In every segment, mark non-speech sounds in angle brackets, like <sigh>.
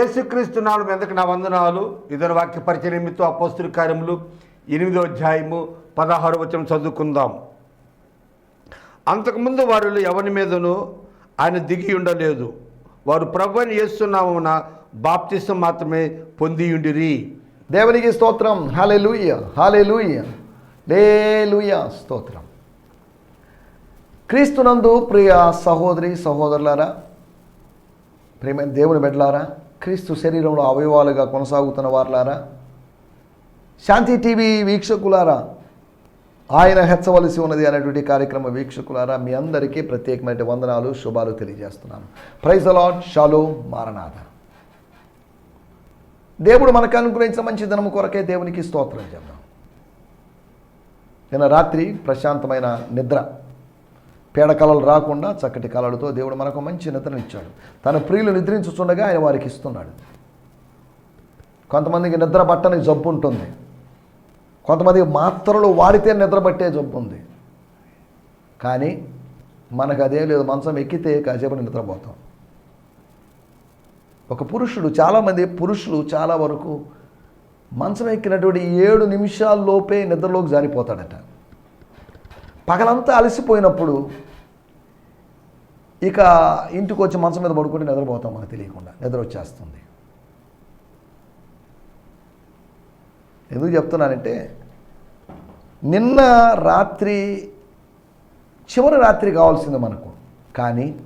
యేసుక్రీస్తు నాలుగు మీదకి నా వందనాలు? ఇద్దరు వాక్య పరిచయ నిమిత్తం అపోస్తుల కార్యములు ఎనిమిదో అధ్యాయము పదహారు వచనం చదువుకుందాం. అంతకుముందు వారిలో ఎవరి మీదను ఆయన దిగి ఉండలేదు. వారు ప్రభుని చేస్తున్నామన్న బాప్తిసం మాత్రమే పొంది ఉండిరి. దేవునికి స్తోత్రం. హాలే లూయ హాలే లూయ లే స్తోత్రం. క్రీస్తునందు ప్రియ సహోదరి సహోదరులారా ప్రేమ దేవుని బిడ్డలారా క్రీస్తు శరీరంలో అవయవాలుగా కొనసాగుతున్న వారులారా? శాంతి టీవీ వీక్షకులారా ఆయన హెచ్చవలసి ఉన్నది అనేటువంటి కార్యక్రమ వీక్షకులారా మీ అందరికీ ప్రత్యేకమైన వందనాలు శుభాలు తెలియజేస్తున్నాను. ప్రైజ్ అలాడ్ షాలో మారనాథ దేవుడు మనకు అనుగ్రహించిన మంచి దినము కొరకే దేవునికి స్తోత్రం చేద్దాం నిన్న రాత్రి ప్రశాంతమైన నిద్ర పేడ కళలు రాకుండా చక్కటి కళలతో దేవుడు మనకు మంచి నిద్రనిచ్చాడు తన ప్రియులు నిద్రించుచుండగా ఆయన వారికి ఇస్తున్నాడు. కొంతమందికి నిద్ర పట్టని జబ్బు ఉంటుంది. కొంతమందికి మాత్రలు వాడితే నిద్ర పట్టే జబ్బు ఉంది. కానీ మనకు అదేం లేదు మంచం ఎక్కితే కాసేపు నిద్రపోతాం. ఒక పురుషుడు చాలామంది పురుషులు చాలా వరకు మంచం ఎక్కినటువంటి ఏడు నిమిషాల్లోపే నిద్రలోకి జారిపోతాడట. పగలంతా అలసిపోయినప్పుడు ఇక ఇంటికి వచ్చి మంచం మీద పడుకుంటే నిద్రపోతాం మనకు తెలియకుండా. నిద్ర వచ్చేస్తుంది. ఎందుకు చెప్తున్నానంటే నిన్న రాత్రి చివరి రాత్రి కావాల్సింది మనకు. కానీ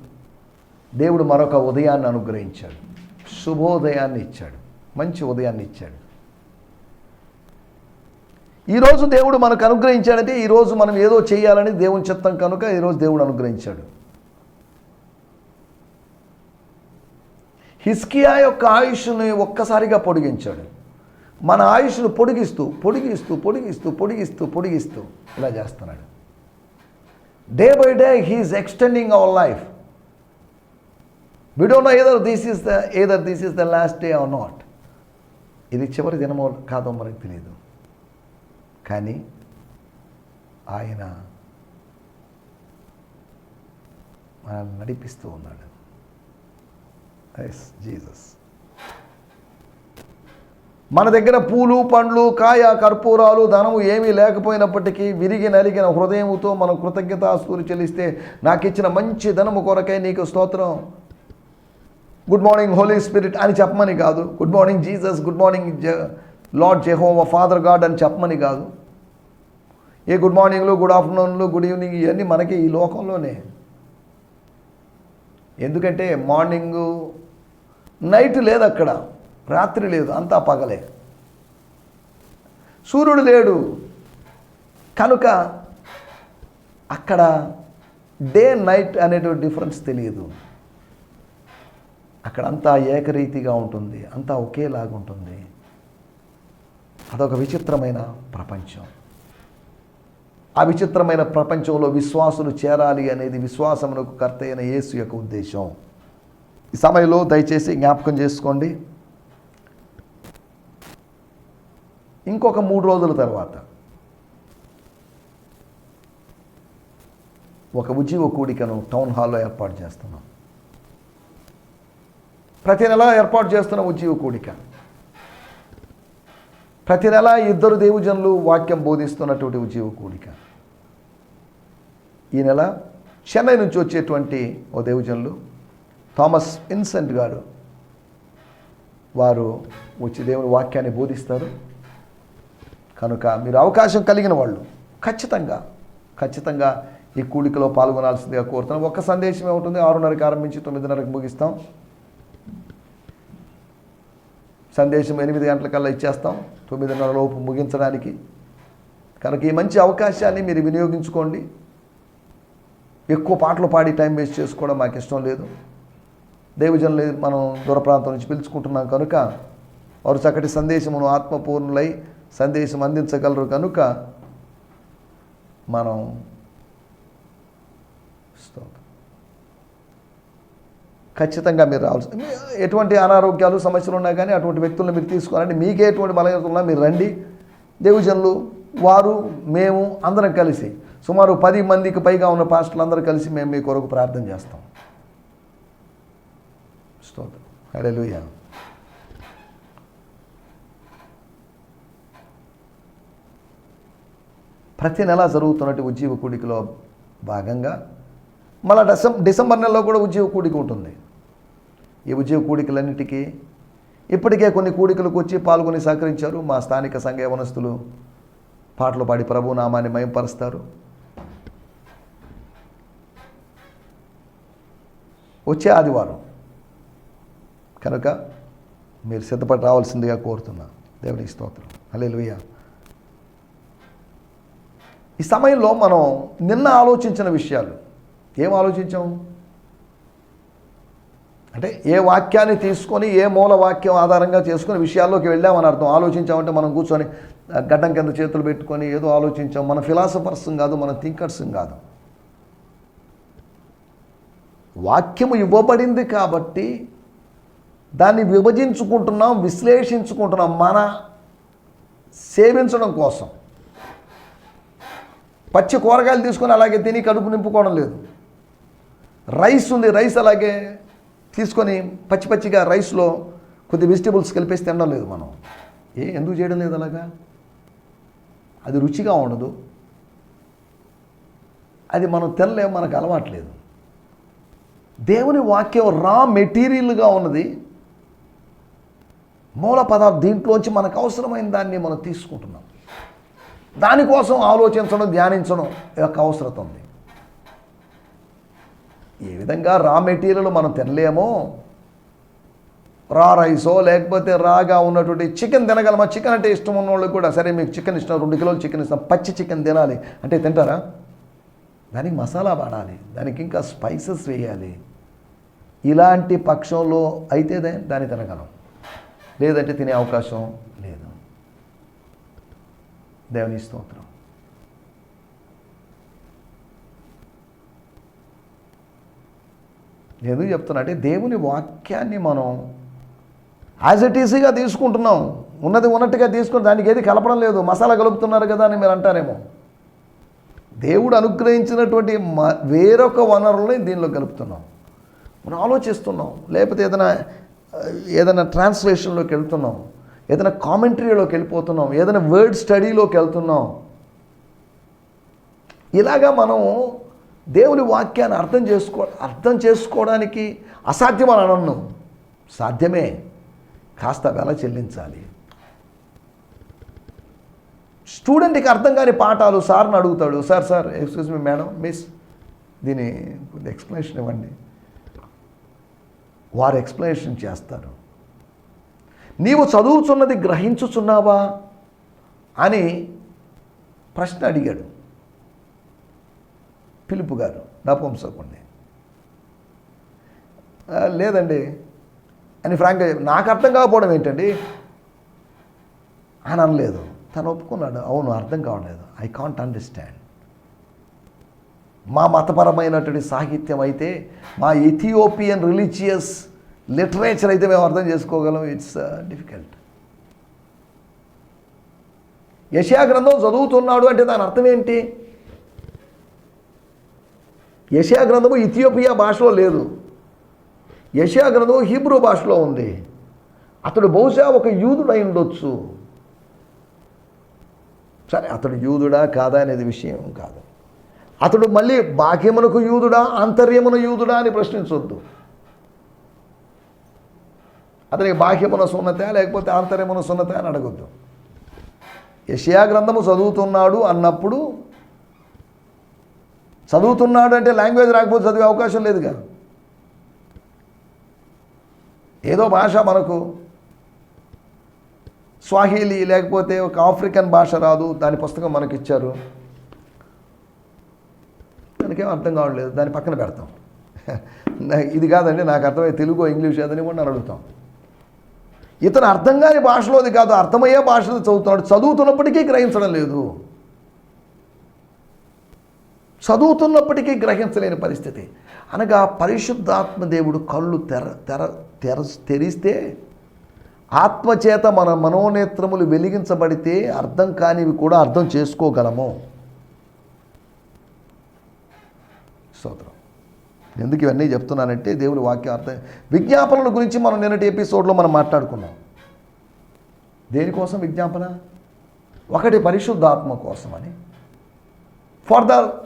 దేవుడు మరొక ఉదయాన్ని అనుగ్రహించాడు. శుభోదయాన్ని ఇచ్చాడు. మంచి ఉదయాన్ని ఇచ్చాడు. ఈరోజు దేవుడు మనకు అనుగ్రహించాడంటే ఈరోజు మనం ఏదో చేయాలని దేవుని చిత్తం కనుక ఈరోజు దేవుడు అనుగ్రహించాడు. హిస్కియా యొక్క ఆయుష్ని ఒక్కసారిగా పొడిగించాడు. మన ఆయుష్ను పొడిగిస్తూ పొడిగిస్తూ పొడిగిస్తూ పొడిగిస్తూ పొడిగిస్తూ ఇలా చేస్తున్నాడు. Day by day he's extending our life we don't know either this is the either this is the last day or not ఇది చివరి దినమో కాదో మనకు తెలియదు కానీ ఆయన మనల్ని నడిపిస్తూ ఉన్నాడు. ఎస్ జీసస్ మన దగ్గర పూలు పండ్లు కాయ కర్పూరాలు ధనము ఏమీ లేకపోయినప్పటికీ విరిగి నలిగిన హృదయముతో మనం కృతజ్ఞతాస్తులు చెల్లిస్తే నాకు ఇచ్చిన మంచి ధనము కొరకై నీకు స్తోత్రం. గుడ్ మార్నింగ్ హోలీ స్పిరిట్ అని చెప్పమని కాదు. Good morning Jesus good morning Lord Jehovah Father God అని చెప్పమని కాదు. ఏ గుడ్ మార్నింగ్లు గుడ్ ఆఫ్టర్నూన్లు గుడ్ ఈవినింగ్ ఇవన్నీ మనకి ఈ లోకంలోనే. ఎందుకంటే మార్నింగు నైట్ లేదు అక్కడ రాత్రి లేదు అంతా పగలే. సూర్యుడు లేడు. కనుక అక్కడ డే నైట్ అనేటువంటి డిఫరెన్స్ తెలియదు. అక్కడ అంతా ఏకరీతిగా ఉంటుంది అంతా ఒకేలాగా ఉంటుంది అదొక విచిత్రమైన ప్రపంచం. ఆ విచిత్రమైన ప్రపంచంలో విశ్వాసులు చేరాలి అనేది విశ్వాసమునకు కర్త అయిన యేసు యొక్క ఉద్దేశం. ఈ సమయంలో దయచేసి జ్ఞాపకం చేసుకోండి. ఇంకొక మూడు రోజుల తర్వాత ఒక ఉద్యోగ కూడికను టౌన్ హాల్లో ఏర్పాటు చేస్తున్నాం. ప్రతి నెల ఏర్పాటు చేస్తున్న ఉద్యోగ కూడిక. ప్రతి నెల ఇద్దరు దేవుజనులు వాక్యం బోధిస్తున్నటువంటి ఉద్యోగ కూడిక. ఈ నెల చెన్నై నుంచి వచ్చేటువంటి ఓ దేవుజనులు థామస్ ఇన్సెంట్ గారు. వారు వచ్చి దేవుని వాక్యాన్ని బోధిస్తారు. కనుక మీరు అవకాశం కలిగిన వాళ్ళు ఖచ్చితంగా ఖచ్చితంగా ఈ కూడికలో పాల్గొనాల్సిందిగా కోరుతున్నాం. ఒక్క సందేశం ఉంటుంది ఆరున్నరకి ఆరంభించి తొమ్మిదిన్నరకు ముగిస్తాం. సందేశం ఎనిమిది గంటలకల్లా ఇచ్చేస్తాం. తొమ్మిదిన్నర లోపు ముగించడానికి. కనుక ఈ మంచి అవకాశాన్ని మీరు వినియోగించుకోండి. ఎక్కువ పాటలు పాడి టైం వేస్ట్ చేసుకోవడం మాకు ఇష్టం లేదు. దేవజనులు మనం దూర ప్రాంతం నుంచి పిలుచుకుంటున్నాం కనుక వారు చక్కటి సందేశమును ఆత్మపూర్ణులై సందేశం అందించగలరు కనుక మనం స్తోత్రం. ఖచ్చితంగా మీరు రావాల్సి ఎటువంటి అనారోగ్యాలు సమస్యలు ఉన్నా కానీ అటువంటి వ్యక్తులను మీరు తీసుకోవాలంటే మీకే ఎటువంటి బలహీనత ఉన్నా మీరు రండి. దేవుజనులు వారు మేము అందరం కలిసి సుమారు పది మందికి పైగా ఉన్న పాస్టర్లు అందరూ కలిసి మేము మీ కొరకు ప్రార్థన చేస్తాం. ప్రతి నెల జరుగుతున్నట్టు ఉజ్జీవ కూడికలో భాగంగా మళ్ళా డిసెంబర్ నెలలో కూడా ఉజ్జీవ కూడిక ఉంటుంది. ఈ ఉద్యోగ కూడికలన్నిటికీ ఇప్పటికే కొన్ని కూడికలకు వచ్చి పాల్గొని సహకరించారు మా స్థానిక సంఘ యవనస్తులు. పాటలు పాడి ప్రభు నామాన్ని మయంపరుస్తారు. వచ్చే ఆదివారం కనుక మీరు సిద్ధపడి రావాల్సిందిగా కోరుతున్నా. దేవునికి స్తోత్రం. హల్లెలూయా. ఈ సమయంలో మనం నిన్న ఆలోచించిన విషయాలు ఏం ఆలోచించాం? అంటే ఏ వాక్యాన్ని తీసుకొని ఏ మూల వాక్యం ఆధారంగా చేసుకుని విషయాల్లోకి వెళ్ళామని అర్థం. ఆలోచించామంటే మనం కూర్చొని గడ్డం కింద చేతులు పెట్టుకొని ఏదో ఆలోచించాం. మన ఫిలాసఫర్స్ కాదు మన థింకర్స్ కాదు. వాక్యము ఇవ్వబడింది కాబట్టి దాన్ని విభజించుకుంటున్నాం విశ్లేషించుకుంటున్నాం మన సేవించడం కోసం. పచ్చి కూరగాయలు తీసుకొని అలాగే తిని కడుపు నింపుకోవడం లేదు. రైస్ ఉంది రైస్ అలాగే తీసుకొని పచ్చి పచ్చిగా రైస్లో కొద్ది వెజిటేబుల్స్ కలిపేసి తినడం లేదు మనం. ఏ ఎందుకు చేయడం లేదు అలాగా? అది రుచిగా ఉండదు. అది మనం తినలేము మనకు అలవాట్లేదు దేవుని వాక్యం రా మెటీరియల్గా ఉన్నది. మూల పదార్థం దీంట్లోంచి మనకు అవసరమైన దాన్ని మనం తీసుకుంటున్నాం. దానికోసం ఆలోచించడం ధ్యానించడం యొక్క అవసరత ఉంది. ఏ విధంగా రా మెటీరియల్ మనం తినలేమో? రా రైసో లేకపోతే రాగా ఉన్నటువంటి చికెన్ తినగలమా? చికెన్ అంటే ఇష్టం ఉన్న వాళ్ళకి కూడా సరే మీకు చికెన్ ఇష్టం రెండు కిలోలు చికెన్ ఇస్తాం పచ్చి చికెన్ తినాలి. అంటే తింటారా? దానికి మసాలా వాడాలి దానికి ఇంకా స్పైసెస్ వేయాలి. ఇలాంటి పక్షంలో అయితే దాన్ని తినగలం. లేదంటే తినే అవకాశం లేదు. దేవుని స్తోత్రం. ఎందుకు చెప్తున్నా అంటే దేవుని వాక్యాన్ని మనం యాజ్ ఇట్ ఈజీగా తీసుకుంటున్నాం. ఉన్నది ఉన్నట్టుగా తీసుకుని దానికి ఏది కలపడం లేదు. మసాలా కలుపుతున్నారు కదా అని మీరు అంటారేమో. దేవుడు అనుగ్రహించినటువంటి మ వేరొక వనరుల్ని దీనిలో కలుపుతున్నాం. మనం ఆలోచిస్తున్నాం. లేకపోతే ఏదైనా ఏదైనా ట్రాన్స్లేషన్లోకి వెళ్తున్నాం. ఏదైనా కామెంటరీలోకి వెళ్ళిపోతున్నాం. ఏదైనా వర్డ్ స్టడీలోకి వెళ్తున్నాం. ఇలాగా మనం దేవుని వాక్యాన్ని అర్థం చేసుకో అర్థం చేసుకోవడానికి అసాధ్యం అని అనను. సాధ్యమే. కాస్త వెల చెల్లించాలి. స్టూడెంట్కి అర్థం కాని పాఠాలు సార్ని అడుగుతాడు sir sir excuse me madam miss దీని కొద్ది ఎక్స్ప్లెనేషన్ ఇవ్వండి. వారు ఎక్స్ప్లెనేషన్ చేస్తారు. నీవు చదువుతున్నది గ్రహించుచున్నావా? అని ప్రశ్న అడిగాడు. పిలుపు గారు నపుంసకుండి లేదండి. అని ఫ్రాంక్గా నాకు అర్థం కాకపోవడం ఏంటండి? అని అనలేదు. తను ఒప్పుకున్నాడు. అవును అర్థం కావట్లేదు. ఐ కాంట్ అండర్స్టాండ్ మా మతపరమైనటువంటి సాహిత్యం అయితే మా ఇథియోపియన్ రిలీజియస్ లిటరేచర్ అయితే మేము అర్థం చేసుకోగలం. ఇట్స్ డిఫికల్ట్ యశా గ్రంథం చదువుతున్నాడు అంటే దాని అర్థం ఏంటి? యశా గ్రంథము ఇథియోపియా భాషలో లేదు. యశా గ్రంథము హీబ్రూ భాషలో ఉంది. అతడు బహుశా ఒక యూదుడై ఉండొచ్చు. సరే అతడు యూదుడా కాదా అనేది విషయం కాదు. అతడు మళ్ళీ బాహ్యమునకు యూదుడా అంతర్యమున యూదుడా అని ప్రశ్నించొద్దు. అతనికి బాహ్యమున సున్నత లేకపోతే ఆంతర్యమున సున్నత అని అడగొద్దు. యషియా గ్రంథము చదువుతున్నాడు అన్నప్పుడు చదువుతున్నాడు అంటే లాంగ్వేజ్ రాకపోతే చదివే అవకాశం లేదుగా. ఏదో భాష మనకు స్వాహీలి లేకపోతే ఒక ఆఫ్రికన్ భాష రాదు దాని పుస్తకం మనకి ఇచ్చారు దానికేం అర్థం కావట్లేదు దాని పక్కన పెడతాం. <laughs> ఇది కాదండి నాకు అర్థమయ్యే తెలుగు ఇంగ్లీష్ ఏదని కూడా నేను అడుగుతాం. ఇతను అర్థం కాని భాషలోది కాదు అర్థమయ్యే భాషలో చదువుతున్నాడు చదువుతున్నప్పటికీ గ్రహించడం లేదు. చదువుతున్నప్పటికీ గ్రహించలేని పరిస్థితి. అనగా పరిశుద్ధాత్మ దేవుడు కళ్ళు తెర తెర తెర తెరిస్తే ఆత్మచేత మన మనోనేత్రములు వెలిగించబడితే అర్థం కానివి కూడా అర్థం చేసుకోగలము. స్తోత్రం. ఎందుకు ఇవన్నీ చెప్తున్నానంటే దేవుని వాక్యం అర్థం విజ్ఞాపనల గురించి మనం నిన్నటి ఎపిసోడ్లో మనం మాట్లాడుకున్నాం. దేనికోసం విజ్ఞాపన? ఒకటి పరిశుద్ధాత్మ కోసమని. For the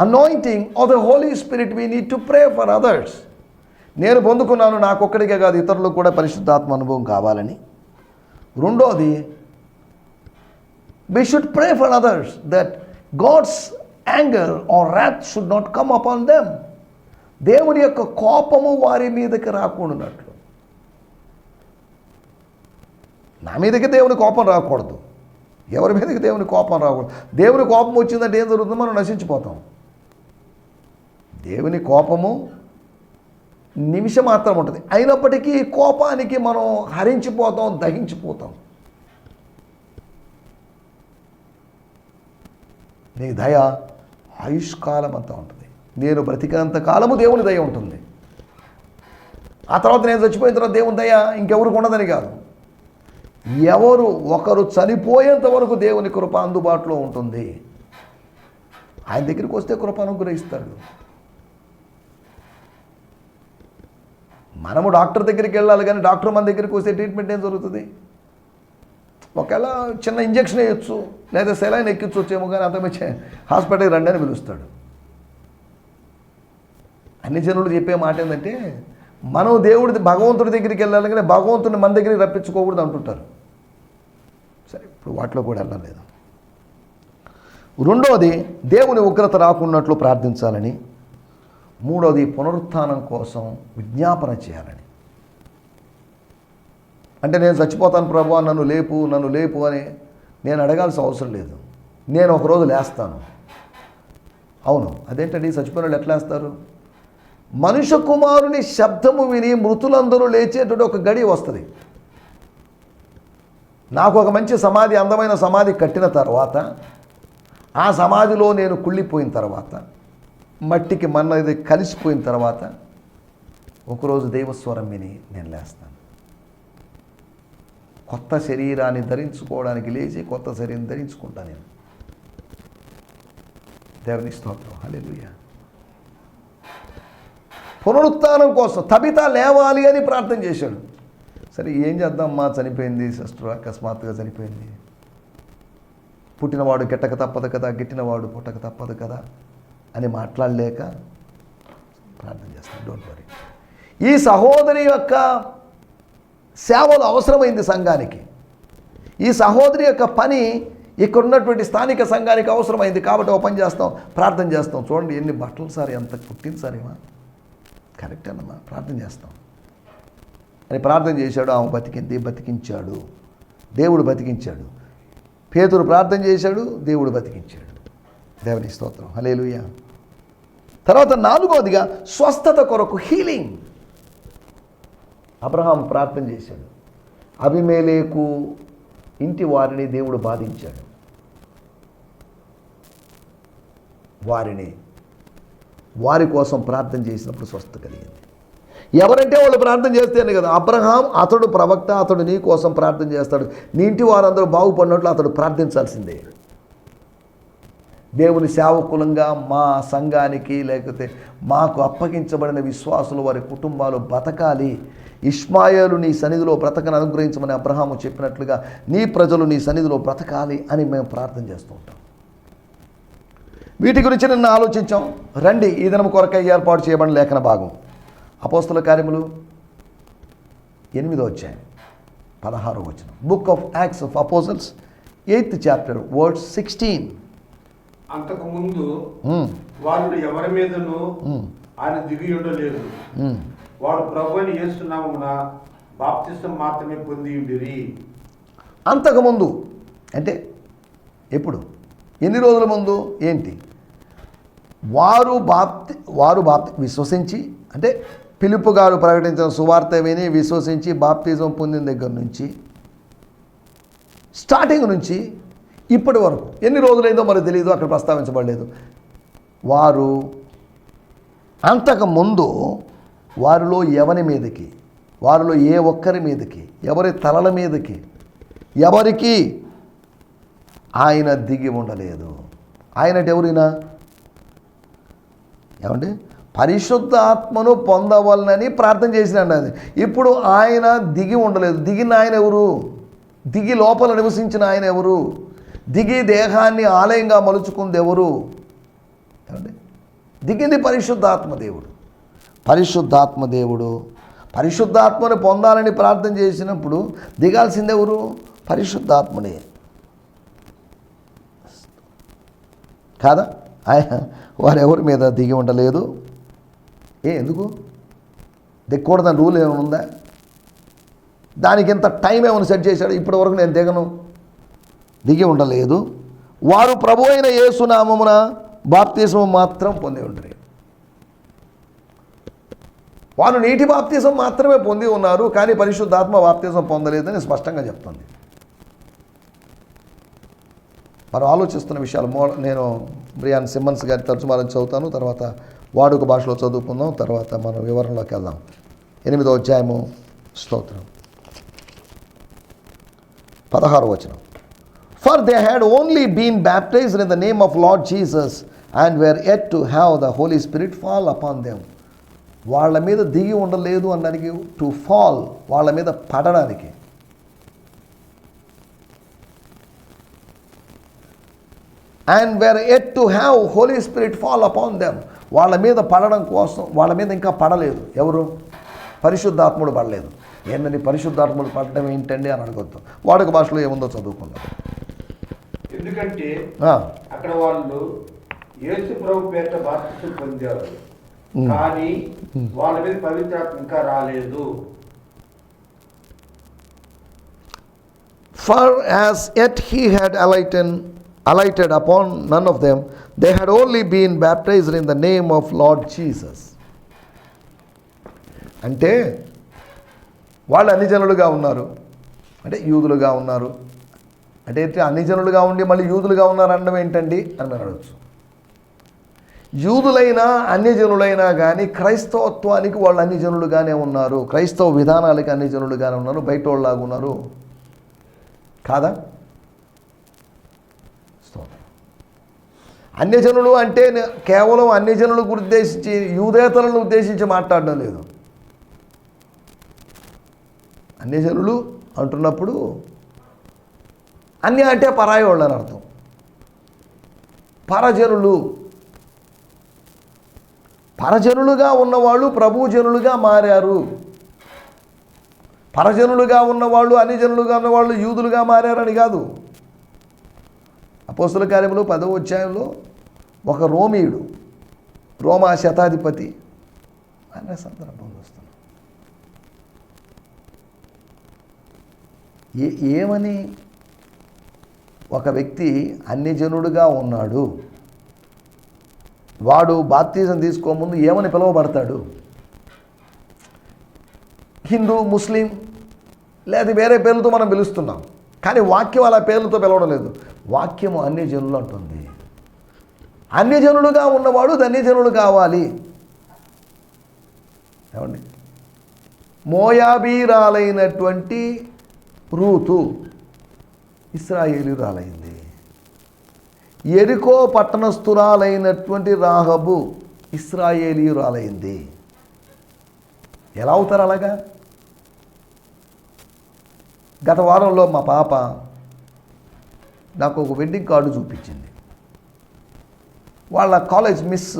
anointing of the Holy Spirit we need to pray for others నేను పొందుకున్నాను నాకొక్కడికే కాదు ఇతరులకు కూడా పరిశుద్ధాత్మ అనుభవం కావాలని. రెండోది we should pray for others that God's anger or wrath should not come upon them. దేవుని యొక్క కోపము వారి మీదకి రాకూడనట్లు. నా మీదకి దేవుని కోపం రాకూడదు. ఎవరి మీదకి దేవుని కోపం రాకూడదు? దేవుని కోపం వచ్చిందంటే ఏం జరుగుతుందో మనం నశించిపోతాం. దేవుని కోపము నిమిషం మాత్రం ఉంటుంది. అయినప్పటికీ కోపానికి మనం హరించిపోతాం దహించిపోతాం. నీ దయ ఆయుష్కాలం అంతా ఉంటుంది. నేను బ్రతికినంత కాలము దేవుని దయ ఉంటుంది. ఆ తర్వాత నేను చచ్చిపోయిన తర్వాత దేవుని దయ ఇంకెవరికి ఉండదని కాదు. ఎవరు ఒకరు చనిపోయేంత వరకు దేవుని కృప అందుబాటులో ఉంటుంది. ఆయన దగ్గరికి వస్తే కృప అనుగ్రహిస్తాడు. మనము డాక్టర్ దగ్గరికి వెళ్ళాలి కానీ డాక్టర్ మన దగ్గరికి వస్తే ట్రీట్మెంట్ ఏం జరుగుతుంది? ఒకవేళ చిన్న ఇంజక్షన్ వేయొచ్చు లేదా సెలైన్ ఎక్కించవచ్చేమో కానీ అంత మించి హాస్పిటల్కి రండి అని పిలుస్తాడు. అన్ని జనులు చెప్పే మాట ఏంటంటే మనం దేవుడి భగవంతుడి దగ్గరికి వెళ్ళాలి కానీ భగవంతుడిని మన దగ్గరికి రప్పించుకోకూడదు అంటుంటారు. సరే ఇప్పుడు వాటిలో కూడా వెళ్ళలేదు రెండవది దేవుని ఉగ్రత రాకున్నట్లు ప్రార్థించాలని మూడవది పునరుత్థానం కోసం విజ్ఞాపన చేయాలని. అంటే నేను చచ్చిపోతాను ప్రభు నన్ను లేపు నన్ను లేపు అని నేను అడగాల్సిన అవసరం లేదు. నేను ఒకరోజు లేస్తాను. అవును అదేంటండి? చచ్చిపోయిన వాళ్ళు ఎట్లా వేస్తారు మనుష్య కుమారుని శబ్దము విని మృతులందరూ లేచేటువంటి ఒక గడి వస్తుంది. నాకు ఒక మంచి సమాధి అందమైన సమాధి కట్టిన తర్వాత ఆ సమాధిలో నేను కుళ్ళిపోయిన తర్వాత మట్టికి మన్న ఇది కలిసిపోయిన తర్వాత ఒకరోజు దైవస్వరం విని నేను లేస్తాను. కొత్త శరీరాన్ని ధరించుకోవడానికి లేచి కొత్త శరీరం ధరించుకుంటాను నేను. దేవుని స్తోత్రం. హల్లెలూయా. పునరుత్నం కోసం తబిత లేవాలి అని ప్రార్థన చేశాడు. సరే ఏం చేద్దాం? మా చనిపోయింది సిస్టర్ అకస్మాత్తుగా చనిపోయింది. పుట్టినవాడు గిట్టక తప్పదు కదా గిట్టినవాడు పుట్టక తప్పదు కదా. అని మాట్లాడలేక ప్రార్థన చేస్తాను డోంట్ వరీ ఈ సహోదరి యొక్క సేవలు అవసరమైంది సంఘానికి. ఈ సహోదరి యొక్క పని ఇక్కడ ఉన్నటువంటి స్థానిక సంఘానికి అవసరమైంది కాబట్టి ఓ పని చేస్తాం ప్రార్థన చేస్తాం. చూడండి ఎన్ని బట్టలు సార్ ఎంత కుట్టింది సార్ ఏమా కరెక్ట్ అన్నమా ప్రార్థన చేస్తాం. అని ప్రార్థన చేశాడు ఆమె బతికింది బతికించాడు. దేవుడు బతికించాడు. పేతురు ప్రార్థన చేశాడు దేవుడు బతికించాడు. దేవుని స్తోత్రం. హలేలుయ తర్వాత నాలుగవదిగా స్వస్థత కొరకు హీలింగ్. అబ్రహాం ప్రార్థన చేశాడు. అభిమేలేకు ఇంటి వారిని దేవుడు బాధించాడు. వారిని వారి కోసం ప్రార్థన చేసినప్పుడు స్వస్థ కలిగింది. ఎవరంటే వాళ్ళు ప్రార్థన చేస్తేనే కదా అబ్రహాం అతడు ప్రవక్త అతడు నీ కోసం ప్రార్థన చేస్తాడు. నీ ఇంటి వారందరూ బాగుపడినట్లు అతడు ప్రార్థించాల్సిందే. దేవుని సేవకులంగా మా సంఘానికి లేకపోతే మాకు అప్పగించబడిన విశ్వాసులు వారి కుటుంబాలు బతకాలి. ఇష్మాయేలు నీ సన్నిధిలో బ్రతకను అనుగ్రహించమని అబ్రహాము చెప్పినట్లుగా నీ ప్రజలు నీ సన్నిధిలో బ్రతకాలి అని మేము ప్రార్థన చేస్తూ ఉంటాం. వీటి గురించి నిన్న ఆలోచించాం. రండి ఈ దినం కొరకై ఏర్పాటు చేయబడిన లేఖన భాగం. అపోస్తుల కార్యములు ఎనిమిదో వచ్చాయి పదహారో వచ్చిన Book of Acts of Apostles eighth chapter words sixteen అంతకు ముందు వాళ్ళు ఎవరి మీదను ఆయన దిగి ఉండలేదు. వాడు ప్రభు అని చేస్తున్నామున బాప్తిసం మాత్రమే పొంది ఉండిరి. అంతకుముందు అంటే ఎప్పుడు? ఎన్ని రోజుల ముందు? ఏంటి? వారు బాప్తి వారు బాప్తి విశ్వసించి అంటే పిలుపు గారు ప్రకటించిన సువార్త విని విశ్వసించి బాప్తిజం పొందిన దగ్గర నుంచి స్టార్టింగ్ నుంచి ఇప్పటి వరకు. ఎన్ని రోజులైందో మరి తెలియదు అక్కడ ప్రస్తావించబడలేదు. వారు అంతకుముందు వారిలో ఎవరి మీదకి వారిలో ఏ ఒక్కరి మీదకి ఎవరి తలల మీదకి ఎవరికి ఆయన దిగి ఉండలేదు. ఆయనటి ఎవరినా ఏమండి? పరిశుద్ధ ఆత్మను పొందవలనని ప్రార్థన చేసినాడు అది ఇప్పుడు ఆయన దిగి ఉండలేదు. దిగిన ఆయన ఎవరు? దిగి లోపల నివసించిన ఆయన ఎవరు? దిగి దేహాన్ని ఆలయంగా మలుచుకుంది ఎవరు ఏమండి? దిగింది పరిశుద్ధాత్మ దేవుడు. పరిశుద్ధాత్మ దేవుడు. పరిశుద్ధాత్మని పొందాలని ప్రార్థన చేసినప్పుడు దిగాల్సింది ఎవరు? పరిశుద్ధాత్మనే. కాదా? ఆయన వారెవరి మీద దిగి ఉండలేదు? ఏ ఎందుకు? దిక్కకూడదని రూల్ ఏమైనా ఉందా? దానికి ఇంత టైం ఏమైనా సెట్ చేశాడు? ఇప్పటి వరకు నేను దిగను. దిగి ఉండలేదు. వారు ప్రభు అయిన యేసునామమున బాప్తీసం మాత్రం పొంది ఉంటారు వారు నీటి బాప్తీసం మాత్రమే పొంది ఉన్నారు కానీ పరిశుద్ధాత్మ బాప్తీసం పొందలేదని స్పష్టంగా చెప్తుంది. మనం ఆలోచిస్తున్న విషయాలు మో నేను బ్రియాన్ సిమ్మన్స్ గారి తరచుమారని చదువుతాను తర్వాత వాడుక భాషలో చదువుకుందాం తర్వాత మనం వివరణలోకి వెళ్దాం. ఎనిమిదో అధ్యాయము స్తోత్రం. పదహారు వచనం. For they had only been baptised in the name of Lord Jesus and whereat to have the Holy Spirit fall upon them వాళ్ళ మీద దిగి ఉండలేదు అనడానికి టు ఫాల్ వాళ్ళ మీద పడడానికి. And whereat to have Holy Spirit fall upon them వాళ్ళ మీద పడడం కోసం వాళ్ళ మీద ఇంకా పడలేదు. ఎవరు? పరిశుద్ధాత్ముడు పడలేదు. ఏంటని పరిశుద్ధాత్ముడు పడడం ఏంటండి అని అడగొద్దు. వాడుక భాషలో ఏముందో చదువుకుందాం. ఎందుకంటే అక్కడ వాళ్ళు యేసు ప్రభు పేట బాప్తిసం పొందారు Hmm. కానీ వాళ్ళ మీద పవిత్రాత్మ ఇంకా రాలేదు For as yet he had alighted, alighted upon none of them, they had only been baptized in the name of Lord Jesus. అంటే వాళ్ళు అన్ని జనులుగా ఉన్నారు అంటే యూదులుగా ఉన్నారు అంటే అన్ని జనులుగా ఉండి మళ్ళీ యూదులుగా ఉన్నారనడం ఏంటండి అని మీరు అడగచ్చు. యూదులైనా అన్యజనులైనా కానీ క్రైస్తవత్వానికి వాళ్ళు అన్ని జనులుగానే ఉన్నారు. క్రైస్తవ విధానాలకి అన్ని జనులుగానే ఉన్నారు. బయట వాళ్ళలాగా ఉన్నారు. కాదా? అన్యజనులు అంటే కేవలం అన్యజనులకు ఉద్దేశించి యూదేతలను ఉద్దేశించి మాట్లాడడం లేదు. అన్యజనులు అంటున్నప్పుడు అన్య అంటే పరాయి వాళ్ళు అని అర్థం. పరజనులు. పరజనులుగా ఉన్నవాళ్ళు ప్రభుజనులుగా మారారు. పరజనులుగా ఉన్నవాళ్ళు అన్ని జనులుగా ఉన్నవాళ్ళు యూదులుగా మారారని కాదు. అపోస్తుల కార్యములు పదవ అధ్యాయంలో ఒక రోమీయుడు రోమా శతాధిపతి అనే సందర్భం వస్తున్నాం ఏ ఏమని ఒక వ్యక్తి అన్ని జనుడుగా ఉన్నాడు. వాడు బాప్తీజం తీసుకోముందు ఏమని పిలువబడతాడు? హిందూ ముస్లిం లేదా వేరే పేర్లతో మనం పిలుస్తున్నాం. కానీ వాక్యం అలా పేర్లతో పిలవడం లేదు. వాక్యము అన్ని జనులు అంటుంది. అన్ని ఉన్నవాడు ధన్యజనులు కావాలి. ఏమండి? మోయాబీరాలైనటువంటి రూతు. ఇస్రాయేలురాలైంది ఎరికో పట్టణస్థురాలైనటువంటి రాహబు ఇస్రాయేలీయురాలైంది. ఎలా అవుతారు అలాగా? గత వారంలో మా పాప నాకు ఒక వెడ్డింగ్ కార్డు చూపించింది. వాళ్ళ కాలేజ్ మిస్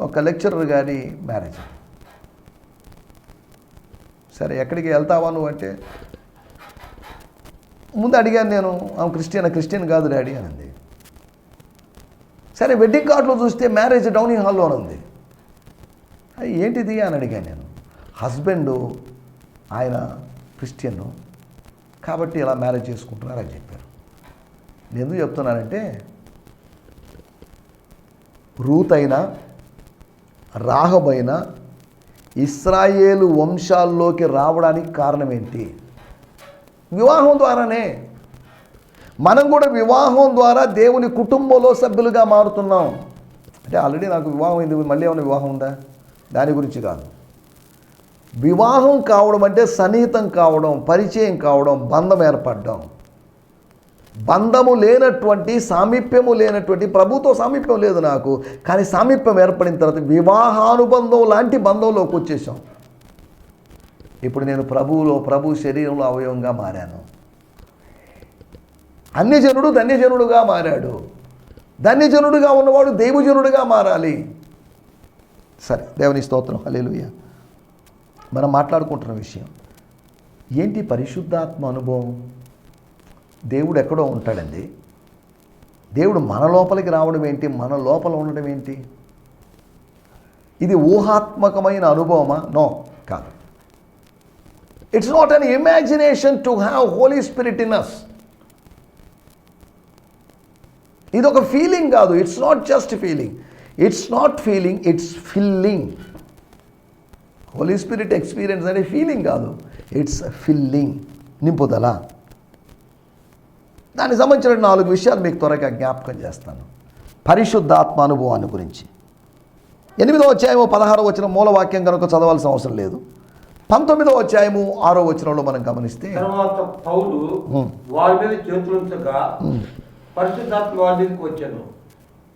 ఒక లెక్చరర్ గారి మ్యారేజ్. సరే ఎక్కడికి వెళ్తావా నువ్వు అంటే ముందు అడిగాను నేను ఆమె క్రిస్టియన్? క్రిస్టియన్ కాదు డాడీ అనింది. సరే వెడ్డింగ్ కార్డులో చూస్తే మ్యారేజ్ డౌనింగ్ హాల్లో ఉంది అది ఏంటిది? అని అడిగాను నేను. హస్బెండ్ ఆయన క్రిస్టియన్ కాబట్టి ఇలా మ్యారేజ్ చేసుకుంటున్నారని చెప్పారు. నేను ఎందుకు చెప్తున్నానంటే రూత్ అయినా రాహబైనా ఇస్రాయేలు వంశాల్లోకి రావడానికి కారణం ఏంటి? వివాహం ద్వారానే. మనం కూడా వివాహం ద్వారా దేవుని కుటుంబంలో సభ్యులుగా మారుతున్నాం. అంటే ఆల్రెడీ నాకు వివాహం అయింది మళ్ళీ ఏమైనా వివాహం ఉందా? దాని గురించి కాదు. వివాహం కావడం అంటే సన్నిహితం కావడం పరిచయం కావడం బంధం ఏర్పడడం. బంధము లేనటువంటి సామీప్యము లేనటువంటి ప్రభుతో సామీప్యం లేదు నాకు కానీ సామీప్యం ఏర్పడిన తర్వాత వివాహానుబంధం లాంటి బంధంలోకి వచ్చేసాం. ఇప్పుడు నేను ప్రభువులో ప్రభు శరీరంలో అవయవంగా మారాను. అన్యజనుడు ధన్యజనుడుగా మారాడు. ధన్యజనుడుగా ఉన్నవాడు దైవజనుడుగా మారాలి. సరే దేవుని స్తోత్రం. హలేలుయ మనం మాట్లాడుకుంటున్న విషయం ఏంటి పరిశుద్ధాత్మ అనుభవం? దేవుడు ఎక్కడో ఉంటాడండి. దేవుడు మన లోపలికి రావడం ఏంటి? మన లోపల ఉండడం ఏంటి? ఇది ఊహాత్మకమైన అనుభవమా? నో కాదు. It's not an imagination to have Holy Spirit in us ఇది ఒక ఫీలింగ్ కాదు. It's not just feeling it's not feeling it's filling Holy Spirit experience అనే ఫీలింగ్ కాదు. ఇట్స్ ఫిల్లింగ్ నింపుదల. దానికి సంబంధించిన నాలుగు విషయాలు మీకు త్వరగా జ్ఞాపకం చేస్తాను. పరిశుద్ధాత్మ అనుభవాన్ని గురించి. ఎనిమిదో అధ్యాయము పదహారో వచ్చిన మూలవాక్యం కనుక చదవాల్సిన అవసరం లేదు. పంతొమ్మిదో అధ్యాయము ఆరో వచనంలో మనం గమనిస్తే తర్వాత పౌలు. వారి మీద చేతులుంచగా పరిశుద్ధాత్మ వారి మీదకి వచ్చాను.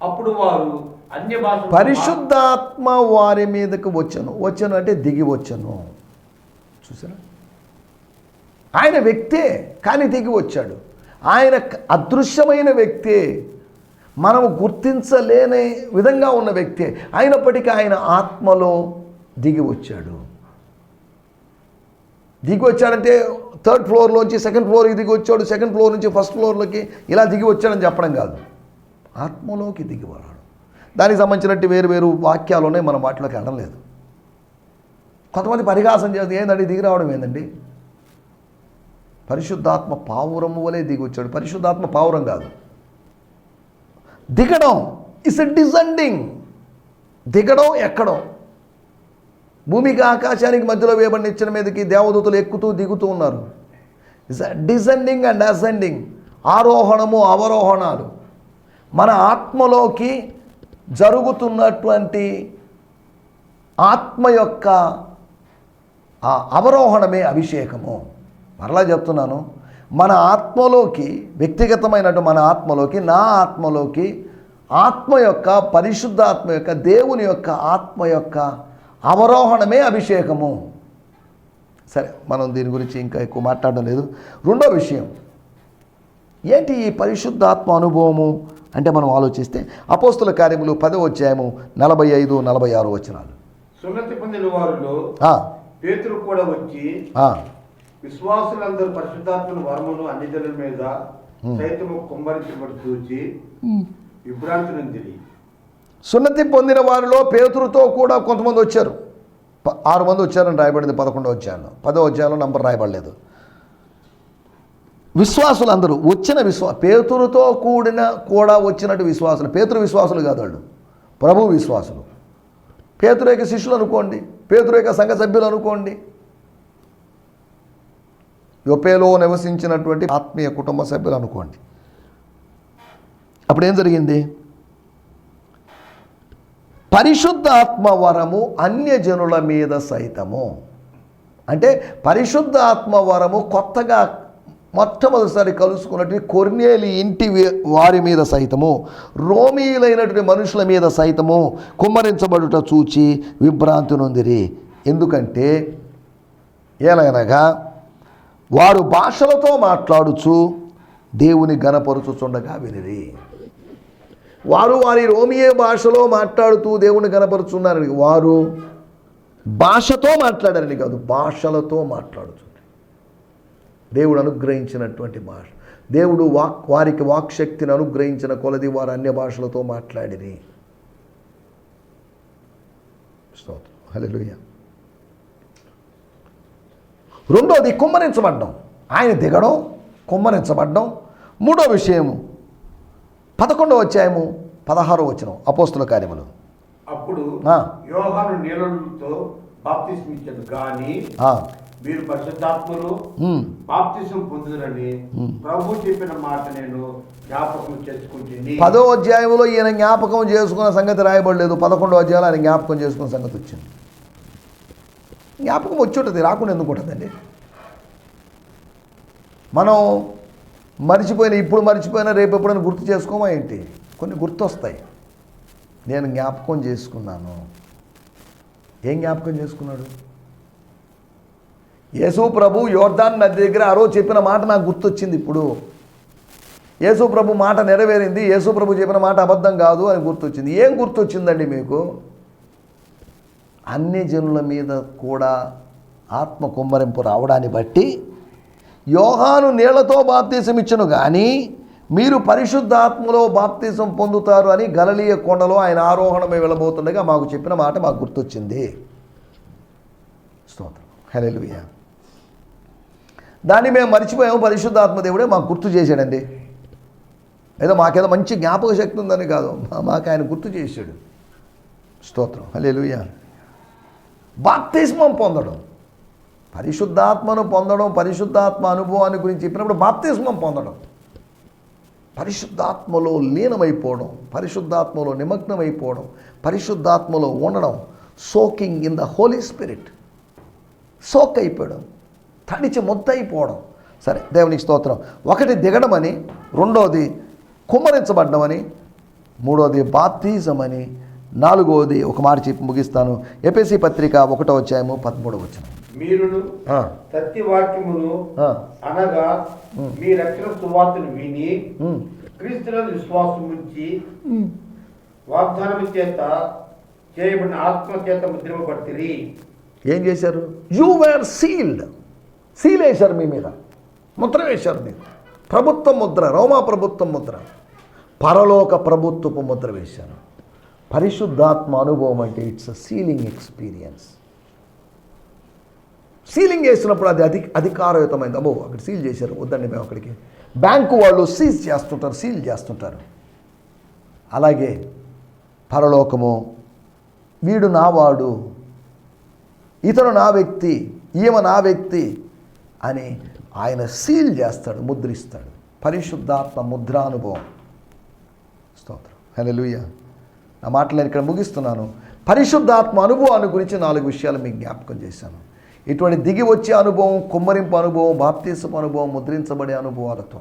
అప్పుడు వారు అన్య భాష పరిశుద్ధాత్మ వారి మీదకు వచ్చను. వచ్చను అంటే దిగి వచ్చను. చూసారా? ఆయన వ్యక్తే కానీ దిగి వచ్చాడు. ఆయన అదృశ్యమైన వ్యక్తే మనము గుర్తించలేని విధంగా ఉన్న వ్యక్తే అయినప్పటికీ ఆయన ఆత్మలో దిగి వచ్చాడు. దిగి వచ్చాడంటే థర్డ్ ఫ్లోర్లోంచి సెకండ్ ఫ్లోర్కి దిగి వచ్చాడు సెకండ్ ఫ్లోర్ నుంచి ఫస్ట్ ఫ్లోర్లోకి ఇలా దిగి వచ్చాడని చెప్పడం కాదు. ఆత్మలోకి దిగి దానికి సంబంధించినట్టు వేరు వేరు వాక్యాలు ఉన్నాయి మనం వాటిలోకి వెళ్ళడం లేదు. కొంతమంది పరిహాసం చేస్తే ఏందండి దిగి రావడం ఏందండి? పరిశుద్ధాత్మ పావురము వలె దిగి వచ్చాడు పరిశుద్ధాత్మ పావురం కాదు. దిగడం ఇస్ ఎ డిజెండింగ్ దిగడం ఎక్కడం? భూమికి ఆకాశానికి మధ్యలో వేయబడిన ఇచ్చిన మీదకి దేవదూతలు ఎక్కుతూ దిగుతూ ఉన్నారు. ఇస్ డిజెండింగ్ అండ్ అసెండింగ్ ఆరోహణము అవరోహణాలు. మన ఆత్మలోకి జరుగుతున్నటువంటి ఆత్మ యొక్క ఆ అవరోహణమే అభిషేకము. మరలా చెప్తున్నాను మన ఆత్మలోకి వ్యక్తిగతమైనట్టు మన ఆత్మలోకి నా ఆత్మలోకి ఆత్మ యొక్క పరిశుద్ధాత్మ యొక్క దేవుని యొక్క ఆత్మ యొక్క అవరోహణమే అభిషేకము. సరే మనం దీని గురించి ఇంకా ఎక్కువ మాట్లాడడం లేదు. రెండో విషయం ఏంటి ఈ పరిశుద్ధాత్మ అనుభవము? అంటే మనం ఆలోచిస్తే అపోస్తుల కార్యములు పదవ అధ్యాయము నలభై ఐదు నలభై ఆరు వచనాలు. సున్నతి పొందిన వారిలో ఆ, పేతురు కూడా వచ్చి ఆ, విశ్వాసులందరూ పరిశుద్ధాత్మను వరమును అన్ని జనుల మీద సైతము కుమ్మరించబడి చూచి విభ్రాంతి నుండి సున్నతి పొందిన వారిలో పేతురుతో కూడా కొంతమంది వచ్చారు. ఆరు మంది వచ్చారని రాయబడింది పదకొండో అధ్యాయంలో. పదో అధ్యాయంలో నంబర్ రాయబడలేదు. విశ్వాసులందరూ వచ్చిన విశ్వా పేతురుతో కూడిన కూడా వచ్చినట్టు విశ్వాసులు. పేతురు విశ్వాసులు కాదు వాళ్ళు. ప్రభు విశ్వాసులు. పేతురేక శిష్యులు అనుకోండి. పేతురేక సంఘ సభ్యులు అనుకోండి. యొపేలో నివసించినటువంటి ఆత్మీయ కుటుంబ సభ్యులు అనుకోండి. అప్పుడు ఏం జరిగింది? పరిశుద్ధాత్మ వరము అన్యజనుల మీద సైతము. అంటే పరిశుద్ధాత్మ వరము కొత్తగా మొట్టమొదటిసారి కలుసుకున్నటువంటి కొర్నేలి ఇంటి వారి మీద సైతము. రోమీయులైనటువంటి మనుషుల మీద సైతము కుమ్మరించబడుట చూచి విభ్రాంతి నొందిరి. ఎందుకంటే ఏలైనగా వారు భాషలతో మాట్లాడుచు దేవుని గణపరుచుచుండగా వినిరి. వారు వారి రోమియే భాషలో మాట్లాడుతూ దేవుని కనపరుచున్నారని వారు భాషతో మాట్లాడారని కాదు భాషలతో మాట్లాడుతుంది. దేవుడు అనుగ్రహించినటువంటి భాష. దేవుడు వాక్ వారికి వాక్శక్తిని అనుగ్రహించిన కొలది వారు అన్య భాషలతో మాట్లాడిరి. స్తోత్రం. హల్లెలూయా. రెండోది కుమ్మరించబడ్డం. ఆయన దిగడం కుమ్మరించబడ్డం. మూడో విషయము పదకొండవ అధ్యాయము పదహారో వచనం అపోస్తుల కార్యములు. అప్పుడు. యోహాను నీళ్ళతో కానీ మీరు పరిశుద్ధాత్మను బాప్తిసం పొందుదరని ప్రభు చెప్పిన మాట నేను జ్ఞాపకం చేసుకుంటుంది పదో అధ్యాయంలో ఈయన జ్ఞాపకం చేసుకున్న సంగతి రాయబడలేదు. పదకొండో అధ్యాయంలో ఆయన జ్ఞాపకం చేసుకున్న సంగతి వచ్చింది. జ్ఞాపకం వచ్చి ఉంటుంది రాకుండా ఎందుకు ఉంటుందండి? మనం మర్చిపోయిన ఇప్పుడు మర్చిపోయినా రేపు ఎప్పుడైనా గుర్తు చేసుకోమా ఏంటి? కొన్ని గుర్తొస్తాయి. నేను జ్ఞాపకం చేసుకున్నాను. ఏం జ్ఞాపకం చేసుకున్నాడు? యేసు ప్రభు యోర్ధాన్ నది దగ్గర ఆ రోజు చెప్పిన మాట నాకు గుర్తొచ్చింది ఇప్పుడు. యేసు ప్రభు మాట నెరవేరింది యేసు ప్రభు చెప్పిన మాట అబద్ధం కాదు అని గుర్తొచ్చింది. ఏం గుర్తొచ్చిందండి మీకు? అన్ని జనుల మీద కూడా ఆత్మ కుమ్మరింపు రావడాన్ని బట్టి యోహాను నీళ్ళతో బాప్తీసం ఇచ్చను కానీ మీరు పరిశుద్ధాత్మలో బాప్తీసం పొందుతారు అని గలలీయ కొండలో ఆయన ఆరోహణమై వెళ్ళబోతుండగా మాకు చెప్పిన మాట మాకు గుర్తొచ్చింది. స్తోత్రం. హల్లెలూయా. దాన్ని మేము మర్చిపోయాము. పరిశుద్ధాత్మ దేవుడే మాకు గుర్తు చేశాడండి. ఏదో మాకేదో మంచి జ్ఞాపక శక్తి ఉందని కాదు. మాకు ఆయన గుర్తు చేశాడు. స్తోత్రం. హల్లెలూయా. బాప్తిస్మం పొందడం. పరిశుద్ధాత్మను పొందడం పరిశుద్ధాత్మ అనుభవాన్ని గురించి చెప్పినప్పుడు బాప్తిస్మం పొందడం. పరిశుద్ధాత్మలో లీనమైపోవడం పరిశుద్ధాత్మలో నిమగ్నమైపోవడం పరిశుద్ధాత్మలో ఉండడం soaking in the Holy Spirit. Soak అయిపోవడం తడిచి ముద్దయిపోవడం సరే దేవునికి స్తోత్రం. ఒకటి దిగడమని రెండోది కుమ్మరించబడ్డమని మూడోది బాప్తిజమని నాలుగోది ఒక మాట చెప్పి ముగిస్తాను. ఎపిసి పత్రిక ఒకటో అధ్యాయము పదమూడవ వచ్చిన మీరును సత్య వాక్యమును అనగా మీ. రక్షణ సువార్తను విని క్రీస్తుల విశ్వాసం ఉంచి వాగ్దానం చేత చేయబడిన ఆత్మ చేత ముద్రింపబడితిరి. ఏం చేశారు? యూ వేర్ సీల్డ్ సీల్ వేశారు మీ మీద. ముద్ర వేశారు మీరు. ప్రభుత్వ ముద్ర రోమా ప్రభుత్వం ముద్ర. పరలోక ప్రభుత్వపు ముద్ర వేశారు. పరిశుద్ధాత్మ అనుభవం అంటే it's a sealing experience sealing వేసినప్పుడు అది అధి అధికారయుతమైంది. అబ్బో అక్కడ సీల్ చేశారు. వద్దండి మేము అక్కడికి. బ్యాంకు వాళ్ళు సీజ్ చేస్తుంటారు సీల్ చేస్తుంటారు. అలాగే పరలోకము వీడు నావాడు ఇతను నా వ్యక్తి ఈమె నా వ్యక్తి అని ఆయన సీల్ చేస్తాడు ముద్రిస్తాడు. పరిశుద్ధాత్మ ముద్రానుభవం. స్తోత్రం. హల్లెలూయా నా మాటలు నేను ఇక్కడ ముగిస్తున్నాను. పరిశుద్ధాత్మ అనుభవాన్ని గురించి నాలుగు విషయాలు మీకు జ్ఞాపకం చేశాను. ఇటువంటి దిగి వచ్చే అనుభవం కుమ్మరింపు అనుభవం బాప్తీసపు అనుభవం ముద్రించబడే అనుభవాలతో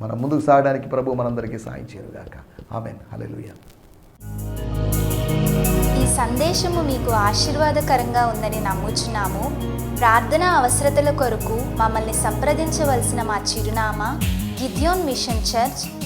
మనం ముందుకు సాగడానికి ప్రభు మనందరికీ సాయం చేయరుగాక ఆమెన్. హల్లెలూయా. ఈ సందేశము మీకు ఆశీర్వాదకరంగా ఉందని నమ్ముచున్నాము. ప్రార్థన అవసరతల కొరకు మమ్మల్ని సంప్రదించవలసిన మా చిరునామా గిద్యోన్ మిషన్ చర్చ్